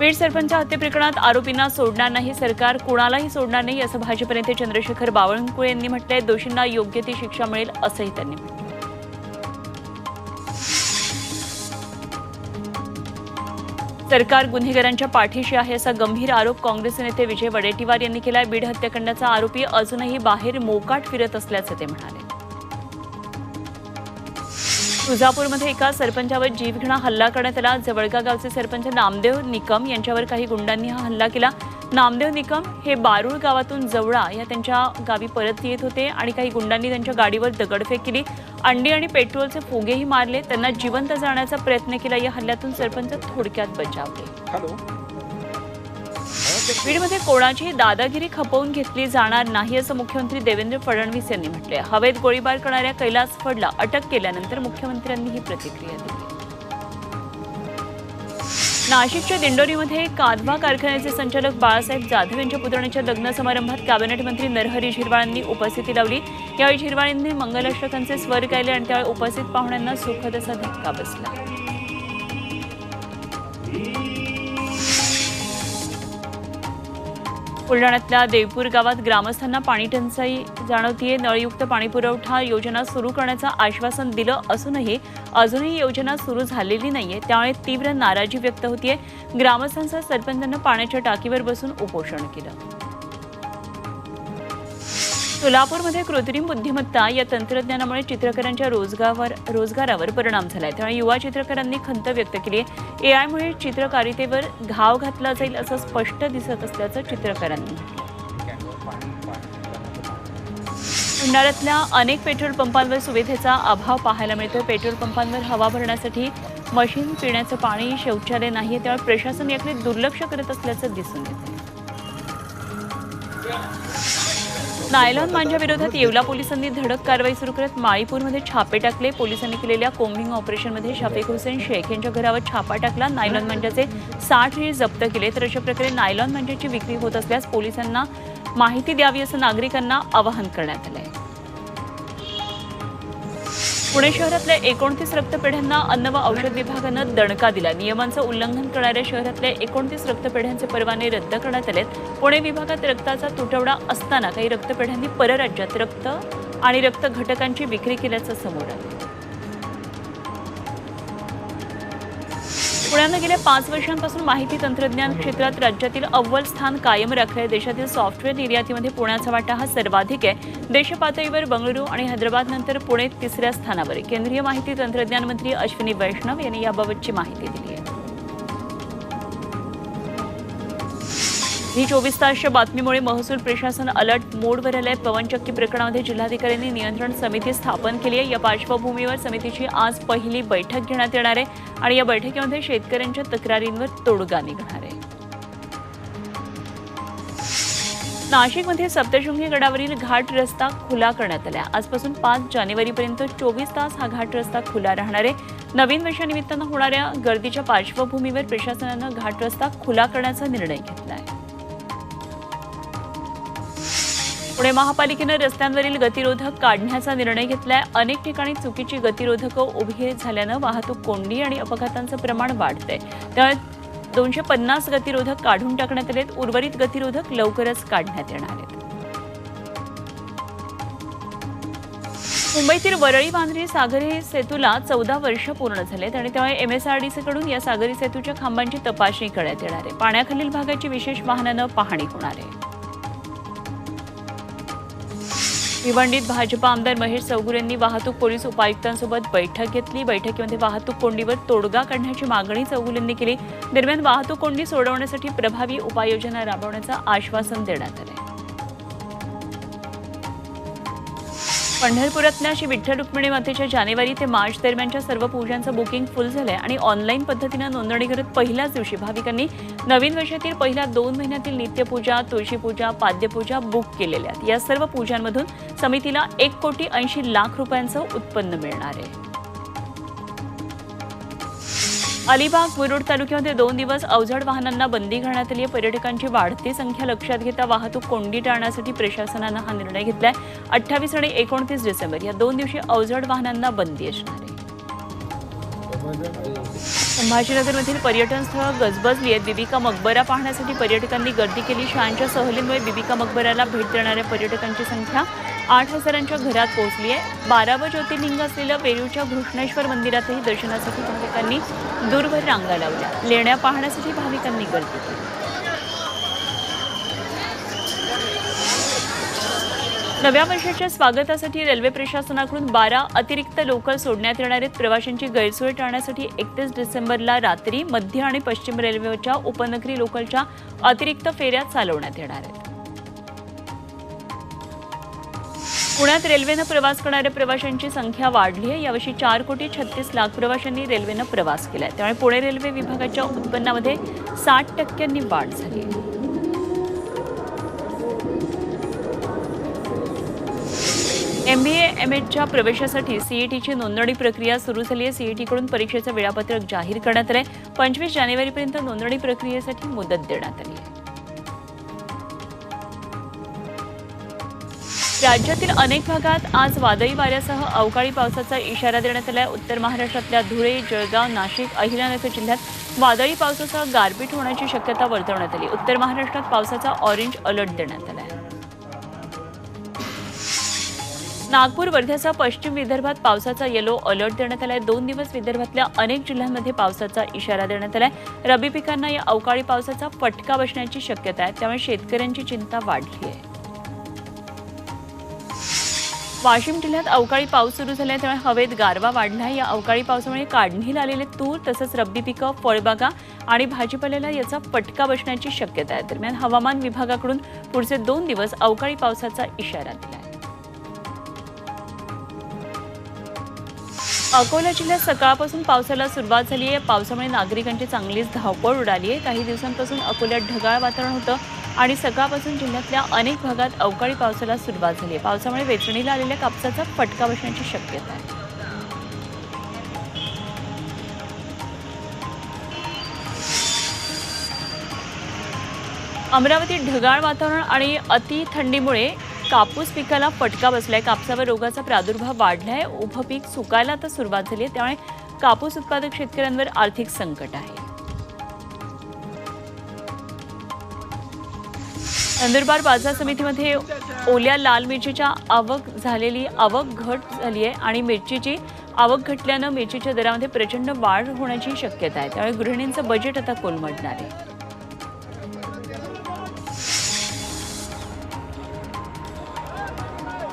बीड सरपंच हत्ये प्रकरणात आरोपींना सोडणार नाही सरकार कुणालाही सोडणार नाही असं भाजप नेते चंद्रशेखर बावनकुळे यांनी म्हटलंय. दोषींना योग्य ती शिक्षा मिळेल असंही त्यांनी म्हटलं सरकार गुन्हेगारांच्या पाठीशी आहे असा गंभीर आरोप काँग्रेस नेते विजय वडेट्टीवार यांनी केलाय. बीड हत्याकांडाचा आरोपी अजूनही बाहेर मोकाट फिरत असल्याचं ते म्हणाले. तुळजापूरमध्ये एका सरपंचावर जीवघेणा हल्ला करण्यात आला. जवळगा गावचे सरपंच नामदेव निकम यांच्यावर काही गुंडांनी हा हल्ला केला. नामदेव निकम हे बारुळ गावातून जवळा या त्यांच्या गावी परत येत होते आणि काही गुंडांनी त्यांच्या गाडीवर दगडफेक केली. अंडी आणि पेट्रोलचे फुगेही मारले. त्यांना जिवंत जाण्याचा प्रयत्न केला. या हल्ल्यातून सरपंच थोडक्यात बचावले हॅलो. बीडमध्ये कोणाचीही दादागिरी खपवून घेतली जाणार नाही असं मुख्यमंत्री देवेंद्र फडणवीस यांनी म्हटले हवेत गोळीबार करणाऱ्या कैलास फडला अटक केल्यानंतर मुख्यमंत्र्यांनी ही प्रतिक्रिया दिली. नाशिकच्या दिंडोरीमध्ये कादवा कारखान्याचे संचालक बाळासाहेब जाधव यांच्या पुतण्याच्या लग्न समारंभात कॅबिनेट मंत्री नरहरी झिरवाळांनी उपस्थिती लावली. यावेळी झिरवाळांनी मंगलाष्टकांचे स्वर गायले आणि त्यावेळी उपस्थित पाहुण्यांना सुखद असा धक्का बसला. बुलढाण्यातल्या देवपूर गावात ग्रामस्थांना पाणी टंचाई जाणवतीये. नळयुक्त पाणीपुरवठा योजना सुरू करण्याचं आश्वासन दिलं असूनही अजूनही योजना सुरू झालेली नाहीये. त्यामुळे तीव्र नाराजी व्यक्त होतीये. ग्रामस्थांसह सरपंचांना पाण्याच्या टाकीवर बसून उपोषण केलं. सोलापूरमध्ये कृत्रिम बुद्धिमत्ता या तंत्रज्ञानामुळे चित्रकारांच्या रोजगारावर रोजगारावर परिणाम झालाय. त्यामुळे युवा चित्रकारांनी खंत व्यक्त केली आहे. एआयमुळे चित्रकारितेवर घाव घातला जाईल असं स्पष्ट दिसत असल्याचं चित्रकारांनी म्हटलं. भंडाऱ्यातल्या अनेक पेट्रोल पंपांवर सुविधेचा अभाव पाहायला मिळतो पेट्रोल पंपांवर हवा भरण्यासाठी मशीन पिण्याचं पाणी शौचालय नाही त्यामुळे प्रशासन याकडे दुर्लक्ष करत असल्याचं दिसून येतं नायलॉन मांजा विरोधात येवला पोलिसांनी धडक कारवाई सुरू करत माळीपूरमध्ये छापे टाकले. पोलिसांनी केलेल्या कोम्बिंग ऑपरेशनमध्ये शफीक हुसेन शेख यांच्या घरावर छापा टाकला. नायलॉन मांजाचे साठ रीळ जप्त केले तर अशा प्रकारे नायलॉन मांजाची विक्री होत असल्यास पोलिसांना माहिती द्यावी असं नागरिकांना आवाहन करण्यात आलं आहे पुणे शहरातल्या एकोणतीस रक्तपेढ्यांना अन्न व औषध विभागानं दणका दिला. नियमांचं उल्लंघन करणाऱ्या शहरातल्या एकोणतीस रक्तपेढ्यांचे परवाने रद्द करण्यात आलेत. पुणे विभागात रक्ताचा तुटवडा असताना काही रक्तपेढ्यांनी परराज्यात रक्त आणि रक्त घटकांची विक्री केल्याचं समोर आलं. पुण्यानं गेल्या पाच वर्षांपासून माहिती तंत्रज्ञान क्षेत्रात राज्यातील अव्वल स्थान कायम राखले देशातील सॉफ्टवेअर निर्यातीमध्ये पुण्याचा वाटा हा सर्वाधिक आहे. देशपातळीवर बंगळुरू आणि हैदराबाद नंतर पुणे तिसऱ्या स्थानावर आहे. केंद्रीय माहिती तंत्रज्ञान मंत्री अश्विनी वैष्णव यांनी याबाबतची माहिती दिली आहे. ही चोवीस तासच्या बातमीमुळे महसूल प्रशासन अलर्ट. मोडवर आलंय. पवनचक्की प्रकरणामध्ये जिल्हाधिकाऱ्यांनी नियंत्रण समिती स्थापन केली आहे. या पार्श्वभूमीवर समितीची आज पहिली बैठक घेण्यात येणार आहे. आणि या बैठकीमध्ये शेतकऱ्यांच्या तक्रारींवर तोडगा निघणार आहे. नाशिकमध्ये सप्तशृंगी गडावरील घाट रस्ता खुला करण्यात आला. आजपासून पाच जानेवारीपर्यंत चोवीस तास हा घाट रस्ता खुला राहणार आहे. नवीन वर्षानिमित्तानं होणाऱ्या गर्दीच्या पार्श्वभूमीवर प्रशासनानं घाट रस्ता खुला करण्याचा निर्णय घेतला आहे पुणे महापालिकेनं रस्त्यांवरील गतिरोधक काढण्याचा निर्णय घेतलाय. अनेक ठिकाणी चुकीची गतिरोधकं उभी झाल्यानं वाहतूक कोंडी आणि अपघातांचं प्रमाण वाढतंय. त्यामुळे दोनशे पन्नास गतिरोधक काढून टाकण्यात आलेत. उर्वरित गतिरोधक लवकरच काढण्यात येणार आहेत. मुंबईतील वरळी बांधरी सागरी सेतूला चौदा वर्ष पूर्ण झालेत आणि त्यामुळे एमएसआरडीसीकडून या सागरी सेतूच्या खांबांची तपासणी करण्यात येणार आहे. पाण्याखालील भागाची विशेष वाहनानं पाहणी होणार आहे. भिवंडीत भाजपा आमदार महेश चौगुलेंनी वाहतूक पोलीस उपायुक्तांसोबत बैठक घेतली. बैठकीमध्ये वाहतूक कोंडीवर तोडगा काढण्याची मागणी चौगुलेंनी केली. दरम्यान वाहतूक कोंडी सोडवण्यासाठी प्रभावी उपाययोजना राबवण्याचं आश्वासन देण्यात आलं पंढरपुरातल्या श्री विठ्ठल रुक्मिणी मातेच्या जानेवारी ते मार्च दरम्यानच्या सर्व पूजांचं बुकिंग फुल झालंय आणि ऑनलाईन पद्धतीनं नोंदणी करत पहिल्याच दिवशी भाविकांनी नवीन वर्षातील पहिल्या दोन महिन्यातील नित्यपूजा तुळशीपूजा पाद्यपूजा बुक केलेल्या आहेत. या सर्व पूजांमधून समितीला एक कोटी ऐंशी लाख रुपयांचं उत्पन्न मिळणार आहे. अलिबाग मुरुड तालुक्यामध्ये दोन दिवस अवजड वाहनांना बंदी घालण्यात आली आहे. पर्यटकांची वाढती संख्या लक्षात घेता वाहतूक कोंडी टाळण्यासाठी प्रशासनानं हा निर्णय घेतलाय. अठ्ठावीस आणि एकोणतीस डिसेंबर या दोन दिवशी अवजड वाहनांना बंदी असणार आहे. संभाजीनगरमधील पर्यटन स्थळं गजबजली आहेत. बिबिका मकबरा पाहण्यासाठी पर्यटकांनी गर्दी केली. शाळांच्या सहलीमुळे बिबिका मकबऱ्याला भेट देणाऱ्या पर्यटकांची संख्या आठ हजारांच्या घरात पोहोचली आहे बारावं ज्योतिर्लिंग असलेलं पेरूच्या घृष्णेश्वर मंदिरातही दर्शनासाठी भाविकांनी दूरभर रांगा लावल्या. लेण्या पाहण्यासाठी भाविकांनी गर्दी केली. नव्या वर्षाच्या स्वागतासाठी रेल्वे प्रशासनाकडून बारा अतिरिक्त लोकल सोडण्यात येणार आहेत. प्रवाशांची गैरसोय टाळण्यासाठी एकतीस डिसेंबरला रात्री मध्य आणि पश्चिम रेल्वेच्या उपनगरी लोकलच्या अतिरिक्त फेऱ्या चालवण्यात येणार आहेत. पुण्यात रेल्वेनं प्रवास करणाऱ्या प्रवाशांची संख्या वाढली आहे. यावर्षी चार कोटी छत्तीस लाख प्रवाशांनी रेल्वेनं प्रवास केला आहे त्यामुळे पुणे रेल्वे विभागाच्या उत्पन्नामध्ये साठ टक्क्यांनी वाढ झाली आहे. एम बी एम एडच्या प्रवेशासाठी सीईटीची नोंदणी प्रक्रिया सुरू झाली आहे. सीईटीकडून परीक्षेचं वेळापत्रक जाहीर करण्यात आहे पंचवीस जानेवारीपर्यंत नोंदणी प्रक्रियेसाठी मुदत देण्यात आली आहे. राज्यातील अनेक भागात आज वादळी वाऱ्यासह अवकाळी पावसाचा इशारा देण्यात आला आहे उत्तर महाराष्ट्रातल्या धुळे जळगाव नाशिक अहिल्यानगर जिल्ह्यात वादळी पावसासह गारपीट होण्याची शक्यता वर्तवण्यात आली. उत्तर महाराष्ट्रात पावसाचा ऑरेंज अलर्ट देण्यात आला आहे नागपूर वर्ध्यासह पश्चिम विदर्भात पावसाचा येलो अलर्ट देण्यात आलाय. दोन दिवस विदर्भातल्या अनेक जिल्ह्यांमध्ये पावसाचा इशारा देण्यात आलाय. रबी पिकांना या अवकाळी पावसाचा फटका बसण्याची शक्यता आहे. त्यामुळे शेतकऱ्यांची चिंता वाढली आहे. वाशिम जिल्ह्यात अवकाळी पाऊस सुरू झाला आहे त्यामुळे हवेत गारवा वाढला आहे. या अवकाळी पावसामुळे काढणीला आलेले तूर तसंच रब्बी पिकं फळबागा आणि भाजीपाल्याला याचा फटका बसण्याची शक्यता आहे. दरम्यान हवामान विभागाकडून पुढचे दोन दिवस अवकाळी पावसाचा इशारा दिला आहे अकोला जिल्ह्यात सकाळपासून पावसाला सुरुवात झाली आहे. पावसामुळे नागरिकांची चांगलीच धावपळ उडाली आहे. काही दिवसांपासून अकोल्यात ढगाळ वातावरण होतं. आणि सकाळपासून जिल्ह्यातल्या अनेक भागात अवकाळी पावसाला सुरुवात झाली आहे. पावसामुळे वेचणीला आलेल्या कापसाचा फटका बसण्याची शक्यता आहे. अमरावतीत ढगाळ वातावरण आणि अति थंडीमुळे कापूस पिकाला फटका बसलाय. कापसावर रोगाचा प्रादुर्भाव वाढलाय. उभं पीक सुकायला आता सुरुवात झाली आहे. त्यामुळे कापूस उत्पादक शेतकऱ्यांवर आर्थिक संकट आहे. नंदुरबार बाजार समितीमध्ये ओल्या लाल मिरचीच्या आवक झालेली आवक घट झाली आहे आणि मिरचीची आवक घटल्यानं मिरचीच्या दरामध्ये प्रचंड वाढ होण्याची शक्यता आहे. त्यामुळे गृहिणींचं बजेट आता कोलमडणार आहे.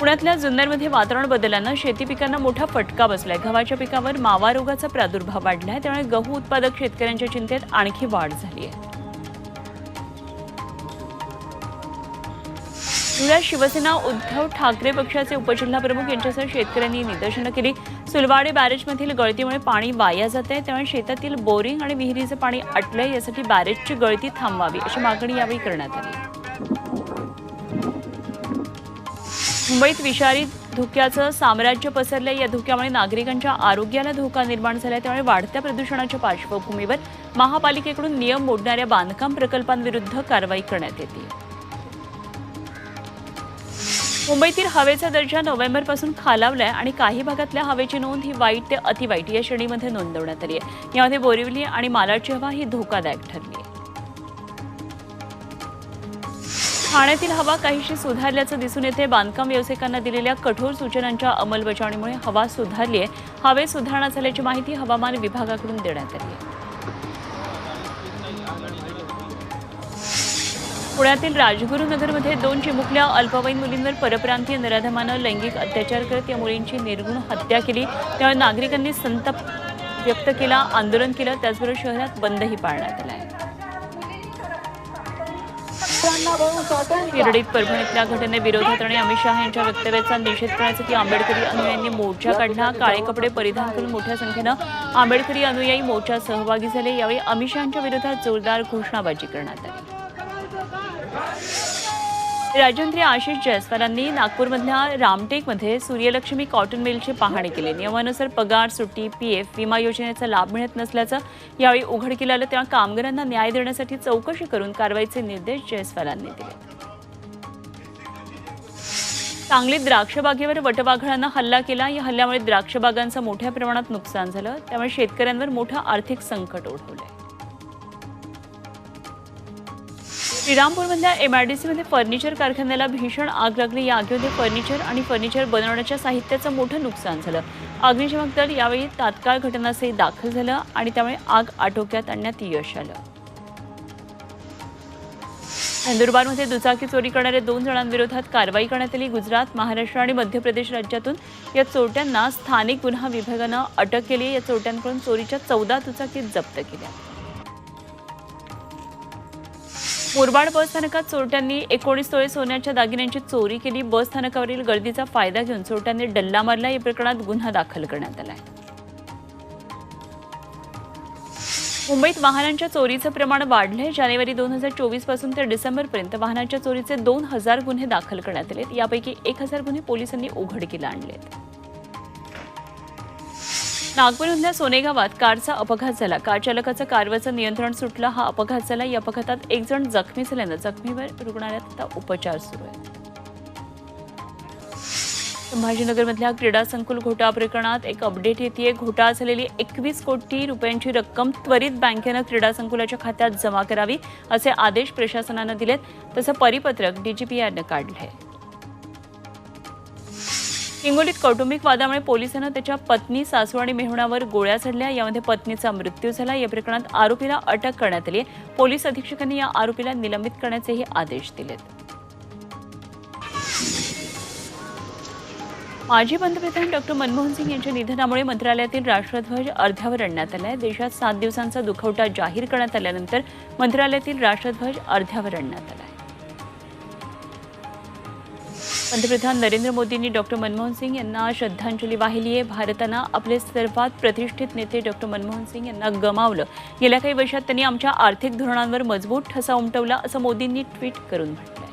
पुण्यातल्या जुन्नरमध्ये वातावरण बदलल्यानं शेती पिकांना मोठा फटका बसलाय. गव्हाच्या पिकावर मावा रोगाचा प्रादुर्भाव आहे त्यामुळे गहू उत्पादक शेतकऱ्यांच्या चिंतेत आणखी वाढ झाली आहे धुळ्यात शिवसेना उद्धव ठाकरे पक्षाचे उपजिल्हाप्रमुख यांच्यासह शेतकऱ्यांनी निदर्शनं केली. सुलवाडे बॅरेजमधील गळतीमुळे पाणी वाया जात आहे त्यामुळे शेतातील बोरिंग आणि विहिरीचं पाणी अटलंय. यासाठी बॅरेजची गळती थांबवावी अशी मागणी यावेळी करण्यात आली. मुंबईत विषारी धुक्याचं साम्राज्य पसरलंय. या धुक्यामुळे नागरिकांच्या आरोग्याला धोका निर्माण झालाय. त्यामुळे वाढत्या प्रदूषणाच्या पार्श्वभूमीवर महापालिकेकडून नियम मोडणाऱ्या बांधकाम प्रकल्पांविरुद्ध कारवाई करण्यात येते. मुंबईतील हवेचा दर्जा नोव्हेंबरपासून खालावलाय आणि काही भागातल्या हवेची नोंद ही वाईट ते अतिवाईट या श्रेणीमध्ये नोंदवण्यात आली आहे. यामध्ये बोरिवली आणि मालाडची हवा ही धोकादायक ठरली आहे. ठाण्यातील हवा काहीशी सुधारल्याचं दिसून येते. बांधकाम व्यावसायिकांना दिलेल्या कठोर सूचनांच्या अंमलबजावणीमुळे हवा सुधारली आहे. हवेत सुधारणा झाल्याची माहिती हवामान विभागाकडून देण्यात आली आहे. पुण्यातील राजगुरुनगरमध्ये दोन चिमुकल्या अल्पवयीन मुलींवर परप्रांतीय नराधमानं लैंगिक अत्याचार करत या मुलींची निर्गुण हत्या केली. त्यामुळे नागरिकांनी संताप व्यक्त केला आंदोलन केलं. त्याचबरोबर शहरात बंदही पाळण्यात आला आहे. शिर्डीत परभणीतल्या घटनेविरोधात आणि अमित शहा यांच्या वक्तव्याचा निषेध करण्यासाठी आंबेडकरी अनुयायांनी मोर्चा काढला. काळे कपडे परिधान करून मोठ्या संख्येनं आंबेडकरी अनुयायी मोर्चात सहभागी झाले. यावेळी अमित शहाच्या विरोधात जोरदार घोषणाबाजी करण्यात आली. राज्यमंत्री आशिष जयस्वालांनी नागपूरमधल्या रामटेकमध्ये सूर्यलक्ष्मी कॉटन मिलची पाहणी केली. नियमानुसार पगार सुट्टी पीएफ विमा योजनेचा लाभ मिळत नसल्याचं यावेळी उघडकीला आलं. तेव्हा कामगारांना न्याय देण्यासाठी चौकशी करून कारवाईचे निर्देश जयस्वालांनी दिले. सांगलीत द्राक्षबागेवर वटवाघळांना हल्ला केला. या हल्ल्यामुळे द्राक्षबागांचं मोठ्या प्रमाणात नुकसान झालं. त्यामुळे शेतकऱ्यांवर मोठं आर्थिक संकट ओढवलंय. श्रीरामपूरमधल्या एमआयडीसीमध्ये फर्निचर कारखान्याला भीषण आग लागली. या आगीमध्ये फर्निचर आणि फर्निचर बनवण्याच्या साहित्याचं मोठं नुकसान झालं. अग्निशमक दल यावेळी तात्काळ घटनास्थळी दाखल झालं आणि त्यामुळे आग आटोक्यात आणण्यात यश आलं. नंदुरबारमध्ये दुचाकी चोरी करणाऱ्या दोन जणांविरोधात कारवाई करण्यात आली. गुजरात महाराष्ट्र आणि मध्य प्रदेश राज्यातून या चोरट्यांना स्थानिक गुन्हा विभागानं अटक केली. या चोरट्यांकडून चोरीच्या चौदा दुचाकी जप्त केल्या. मुरबाड बस स्थानकात चोरट्यांनी एकोणीस तोळे सोन्याच्या दागिन्यांची चोरी केली. बस स्थानकावरील गर्दीचा फायदा घेऊन चोरट्यांनी डल्ला मारला. या प्रकरणात गुन्हा दाखल करण्यात आला आहे. मुंबईत वाहनांच्या चोरीचं प्रमाण वाढलंय. जानेवारी दोन हजार चोवीसपासून ते डिसेंबरपर्यंत वाहनांच्या चोरीचे दोन हजार गुन्हे दाखल करण्यात आलेत. यापैकी एक हजार गुन्हे पोलिसांनी उघडकीला आणलेत. नागपूरमधल्या सोनेगावात कारचा अपघात झाला. कार चालकाचं कारवरचं नियंत्रण सुटलं. हा अपघात झाला. या अपघातात एक जण जखमी झाल्यानं जखमीवर रुग्णालयात आता उपचार सुरू आहेत. संभाजीनगरमधल्या क्रीडा संकुल घोटाळा प्रकरणात एक अपडेट येते घोटाळा झालेली एकवीस कोटी रुपयांची रक्कम त्वरित बँकेनं क्रीडा संकुलाच्या खात्यात जमा करावी असे आदेश प्रशासनानं दिलेत. तसं परिपत्रक डीजीपीआरनं आहे हिंगोलीत कौटुंबिक वादामुळे पोलिसांना त्याच्या पत्नी सासू आणि मेहुणावर गोळ्या चढल्या यामध्ये पत्नीचा मृत्यू झाला. या प्रकरणात आरोपीला अटक करण्यात आली आहे. पोलीस अधीक्षकांनी या आरोपीला निलंबित करण्याचेही आदेश दिलेत. माजी पंतप्रधान डॉक्टर मनमोहन सिंग यांच्या निधनामुळे मंत्रालयातील राष्ट्रध्वज अर्ध्यावर आणण्यात आलाय. देशात सात दिवसांचा दुखवटा जाहीर करण्यात आल्यानंतर मंत्रालयातील राष्ट्रध्वज अर्ध्यावर आणण्यात आलाय. पंतप्रधान नरेंद्र मोदींनी डॉक्टर मनमोहन सिंग यांना श्रद्धांजली वाहिली आहे भारतानं आपले सर्वात प्रतिष्ठित नेते डॉक्टर मनमोहन सिंग यांना गमावलं. गेल्या काही वर्षात त्यांनी आमच्या आर्थिक धोरणांवर मजबूत ठसा उमटवला असं मोदींनी ट्विट करून म्हटलंय.